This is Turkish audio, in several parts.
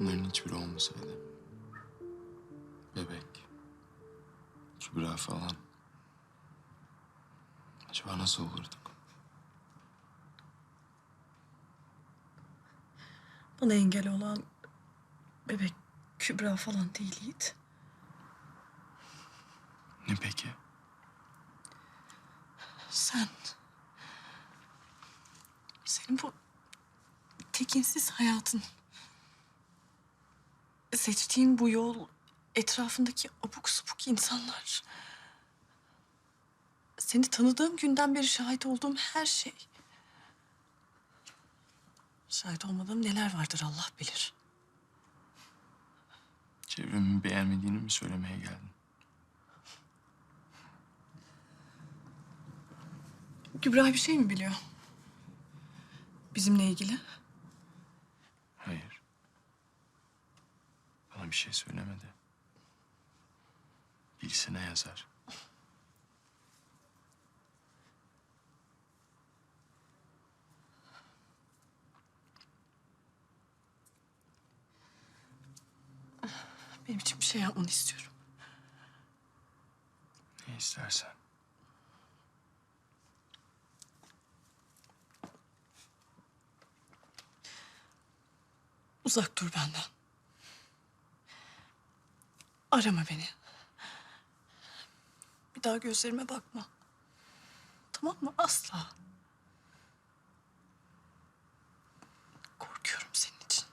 Bunların hiçbiri olmasaydı. Bebek. Kübra falan. Acaba nasıl olurduk? Bana engel olan bebek Kübra falan değil Yiğit. Ne peki? Sen. Senin bu tekinsiz hayatın. Seçtiğin bu yol, etrafındaki abuk subuk insanlar. Seni tanıdığım günden beri şahit olduğum her şey. Şahit olmadığım neler vardır Allah bilir. Çevremi beğenmediğini mi söylemeye geldin? Kübra bir şey mi biliyor? Bizimle ilgili. Hayır. Bana bir şey söylemedi. Bilsine yazar. Benim için bir şey yapmanı istiyorum. Ne istersen. Uzak dur benden. Arama beni. Bir daha gözlerime bakma. Tamam mı? Asla. Korkuyorum senin için.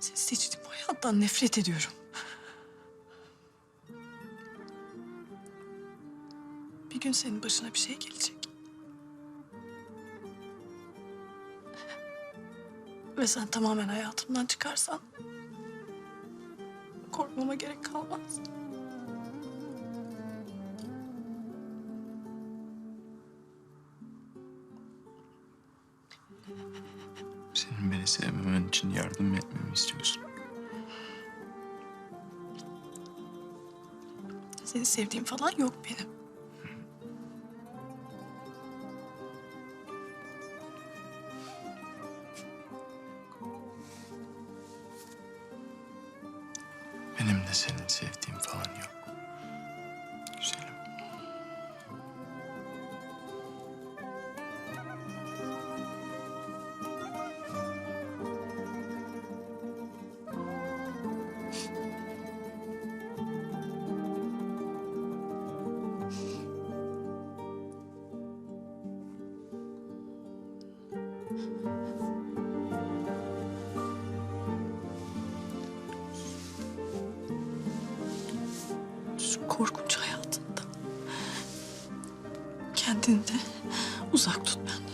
Seni seçtiğim hayattan nefret ediyorum. Bir gün senin başına bir şey gelecek. Ve sen tamamen hayatımdan çıkarsan... ...korkmama gerek kalmaz. Senin beni sevmemen için yardım etmemi istiyorsun. Seni sevdiğim falan yok benim. Benim de senin sevdiğim ...kendini de uzak tut benden.